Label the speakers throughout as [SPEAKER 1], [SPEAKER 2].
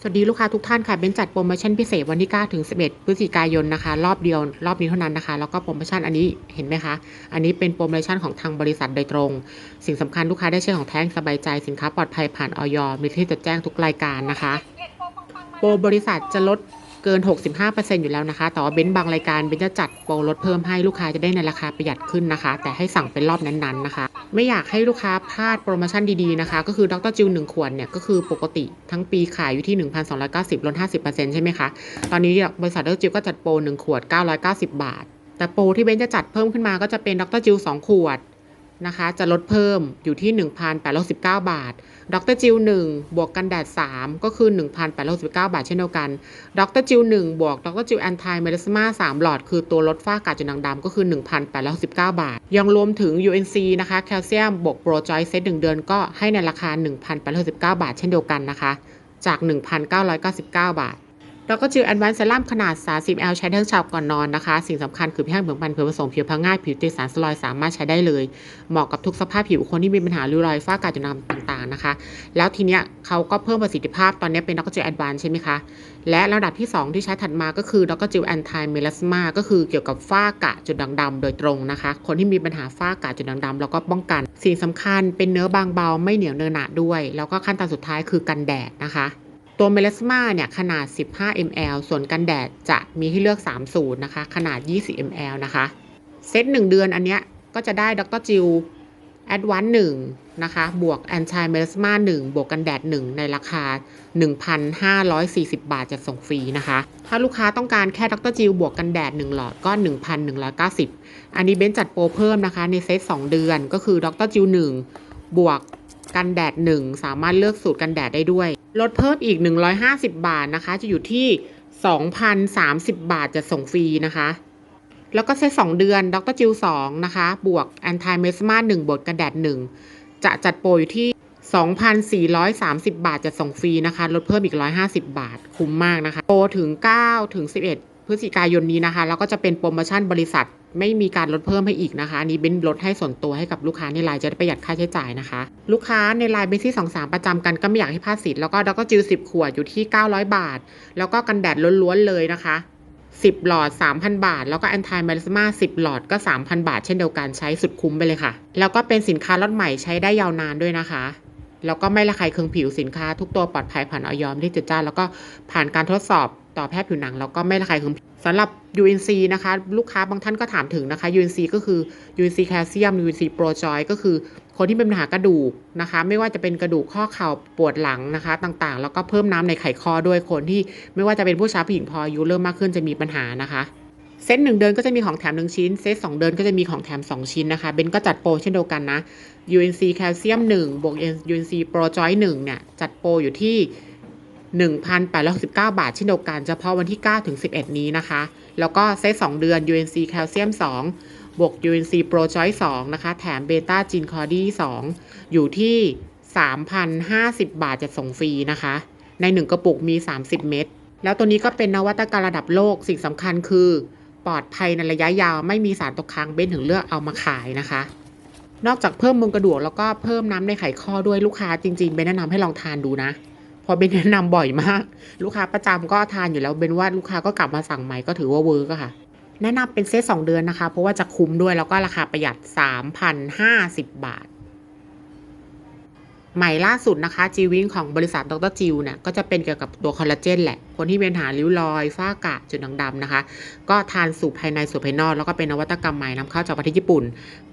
[SPEAKER 1] สวัสดีลูกค้าทุกท่านค่ะเบนจัดโปรโมชั่นพิเศษวันที่9ถึง 11 พฤศจิกายนนะคะ รอบเดียว รอบนี้เท่านั้นนะคะ แล้วก็โปรโมชั่นอันนี้เห็นไหมคะ อันนี้เป็นโปรโมชั่นของทางบริษัทโดยตรง สิ่งสำคัญลูกค้าได้ใช้ของแท้งสบายใจสินค้าปลอดภัยผ่านออยมีที่จดแจ้งทุกรายการนะคะ โปรบริษัทจะลด เกิน 65%อยู่แล้วนะคะ แต่ว่าเบนซ์บางรายการเบนซ์จะจัดโปรลดเพิ่มให้ลูกค้าจะได้ในราคาประหยัดขึ้นนะคะ แต่ให้สั่งเป็นรอบนั้นๆนะคะ ไม่อยากให้ลูกค้าพลาดโปรโมชั่นดีๆนะคะ ก็คือดรจิว1ขวดเนี่ยก็คือปกติทั้งปีขายอยู่ที่ 1,290ลด50%ใช่ไหมคะ ตอนนี้บริษัทดรจิวก็จัดโปร1ขวด 990 บาท แต่โปรที่เบนซ์จะจัดเพิ่มขึ้นมาก็จะเป็นดรจิว2ขวด นะคะ จะลดเพิ่มอยู่ที่ 1,819 บาท ดรจิว1บวกกันแดด 3 ก็คือ 1,819 บาทเช่นเดียวกัน ดรจิว1บวก ดรจิวแอนตี้เมลสมา3หลอด คือตัวลดฝ้ากาจุดด่างดำก็คือ 1,819 บาท ยังรวมถึง UNC นะคะ แคลเซียมบวกโปรจอยเซต1เดือนก็ให้ในราคา 1,819 บาทเช่นเดียวกันนะคะ จาก 1,999 บาท แล้วก็จิวแอนวันเซรั่มขนาด 30 l ใช้ทั้งเช้าก่อนนอนนะคะ สิ่งสำคัญคือแห้งเบืองปันเพื่อผสมผิวพังง่ายผิวติดสารสลอยสามารถใช้ได้เลย เหมาะกับทุกสภาพผิวคนที่มีปัญหาริ้วรอยฝ้ากาจุดด่างต่างๆนะคะ แล้วทีเนี้ยเขาก็เพิ่มประสิทธิภาพตอนนี้เป็นดรจิวแอนวันใช่ไหมคะ และระดับที่ 2 ที่ใช้ถัดมาก็คือดรจิวแอนตี้เมลสมาก็คือเกี่ยวกับฝ้ากระจุดด่างดำโดยตรงนะคะ คนที่มีปัญหาฝ้ากระจุดด่างดำแล้วก็ป้องกัน สิ่งสำคัญเป็นเนื้อบางเบาไม่เหนียวเนื้อหนะด้วย แล้วก็ขั้นตอนสุดท้ายคือกันแดดนะคะ ตัวเมลสมาเนี่ยขนาด 15 ml ส่วนกันแดดจะมีให้เลือก 3 สูตรนะคะ ขนาด 20 ml นะคะ เซต 1 เดือนอันเนี้ยก็จะได้ดรจิวแอดวาน1นะคะ บวกแอนตี้เมลสมา1บวกกันแดด1ในราคา 1,540 บาทจะส่งฟรีนะคะ ถ้าลูกค้าต้องการแค่ดรจิวบวกกันแดด1หลอดก็ 1,190 อันนี้เบนจัดโปรเพิ่มนะคะ ในเซต 2 เดือนก็คือดรจิว1บวก กันแดด 1 สามารถเลือกสูตรกันแดดได้ด้วย ลดเพิ่มอีก 150 บาทนะคะ จะอยู่ที่ 2,030 บาทจะส่งฟรีนะคะ แล้วก็เซต2เดือนดรจิว2นะคะ บวกแอนตี้เมสมา1บวกกันแดด 1 จะจัดโปรอยู่ที่ 2,430 บาทจะส่งฟรีนะคะ ลดเพิ่มอีก 150 บาท คุ้มมากนะคะ โปรถึง 9 ถึง 11 พฤศจิกายนนี้นะคะ แล้วก็จะเป็นโปรโมชั่นบริษัทไม่มีการลดเพิ่มให้อีกนะคะอันนี้เบนลดให้ส่วนตัวให้กับลูกค้าในไลน์จะได้ประหยัดค่าใช้จ่ายนะคะ ลูกค้าในไลน์เบนที่สองสามประจำกันก็ไม่อยากให้พลาดสิทธิ์แล้วก็ดรจิว10ขวดอยู่ที่ 900 บาท แล้วก็กันแดดล้วนๆเลยนะคะ10 หลอด 3,000 บาท แล้วก็แอนตี้เมลสมา10 หลอดก็ 3,000 บาท เช่นเดียวกันใช้สุดคุ้มไปเลยค่ะ แล้วก็เป็นสินค้าล็อตใหม่ใช้ได้ยาวนานด้วยนะคะ แล้วก็ไม่ระคายเคืองผิวสินค้า ทุกตัวปลอดภัยผ่านออยอมที่จดจ้าแล้วก็ผ่านการทดสอบ ต่อแพทย์ผิวหนังแล้วก็ไม่ระคายเคืองสำหรับ UNC นะคะ ลูกค้าบางท่านก็ถามถึงนะคะ UNC ก็คือ UNC แคลเซียม UNC Pro Joy ก็คือคนที่เป็นปัญหากระดูกนะคะ ไม่ว่าจะเป็นกระดูกข้อเข่าปวดหลังนะคะต่างๆ แล้วก็เพิ่มน้ำในไขข้อด้วยคนที่ไม่ว่าจะเป็นผู้ชายผู้หญิงพออายุเริ่มมากขึ้นจะมีปัญหานะคะเซตหนึ่งเดือนก็จะมีของแถมหนึ่งชิ้น เซตสองเดือนก็จะมีของแถม 2 ชิ้นนะคะ เบนก็จัดโปรเช่นเดียวกันนะ UNC แคลเซียม1บวก UNC Pro Joy 1เนี่ย จัดโปรอยู่ที่ 1,869บาทเช่นเดียวกันเฉพาะวันที่ 9 ถึง 11 นี้นะคะ แล้วก็เซต2เดือน UNC แคลเซียม2บวก UNC Pro Joy 2นะคะ แถมเบต้าจินคอดี2อยู่ที่ 3,050 บาทจะส่งฟรีนะคะ ใน 1 กระปุกมี 30 เม็ด แล้วตัวนี้ก็เป็นนวัตกรรมระดับโลก สิ่งสำคัญคือ ปลอดภัยในระยะยาวไม่มีสารตกค้างเบ้นถึงเลือกเอามาขายนะคะนอกจากเพิ่มมวลกระดูกแล้วก็เพิ่มน้ำในไขข้อด้วยลูกค้าจริงๆเบนแนะนำให้ลองทานดูนะ พอเบนแนะนำบ่อยมาก ลูกค้าประจำก็ทานอยู่แล้วเบนว่าลูกค้าก็กลับมาสั่งใหม่ก็ถือว่าเวิร์กค่ะ แนะนำเป็นเซตสองเดือนนะคะ เพราะว่าจะคุ้มด้วยแล้วก็ราคาประหยัด 3,050 บาท ใหม่ล่าสุดนะคะจีวิงของบริษัทดรจิวเนี่ยก็จะเป็นเกี่ยวกับตัวคอลลาเจนแหละ คนที่มีปัญหาริ้วรอย ฝ้ากระจุดด่างดำนะคะ ก็ทานสูตรภายในสูตรภายนอกแล้วก็เป็นนวัตกรรมใหม่นำเข้าจากประเทศญี่ปุ่น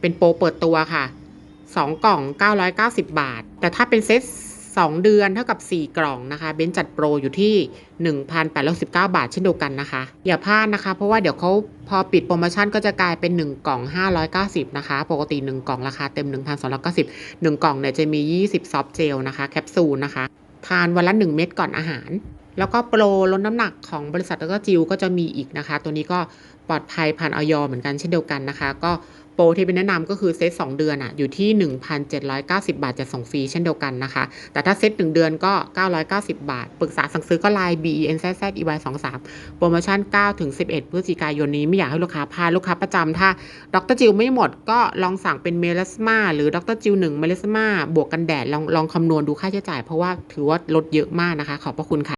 [SPEAKER 1] เป็นโปรเปิดตัวค่ะ2กล่อง 990 บาท แต่ถ้าเป็นเซต 2 เดือนเท่ากับ 4 กล่องนะคะเบนจัดโปรอยู่ที่ 1,819 บาทเช่นเดียวกันนะคะ อย่าพลาดนะคะ เพราะว่าเดี๋ยวเขาพอปิดโปรโมชั่นก็จะกลายเป็น 1 กล่อง 590 นะคะ ปกติ 1 กล่องราคาเต็ม 1,290 1 กล่องเนี่ยจะมี 20 ซอฟต์เจลนะคะแคปซูลนะคะ ทานวันละ 1 เม็ดก่อนอาหาร แล้วก็โปรลดน้ำหนักของบริษัทแล้วก็จิวก็จะมีอีกนะคะ ตัวนี้ก็ปลอดภัยผ่านออยเหมือนกันเช่นเดียวกันนะคะ ก็โปรที่เป็นแนะนำก็คือเซต2เดือนอะอยู่ที่ 1,790 บาทจะส่งฟรีเช่นเดียวกันนะคะ แต่ถ้าเซต1เดือนก็ 990 บาท ปรึกษาสั่งซื้อก็ไลน์ b e n z z e y 2 3โปรโมชั่น9ถึง11พฤศจิกายนนี้ไม่อยากให้ลูกค้าพลาดลูกค้าประจำถ้าดรจิวไม่หมดก็ลองสั่งเป็นเมลสมาหรือดรจิว1เมลสมาบวกกันแดดลองลองคำนวณดูค่าใช้จ่ายเพราะว่าถือว่าลดเยอะมากนะคะ ขอบพระคุณค่ะ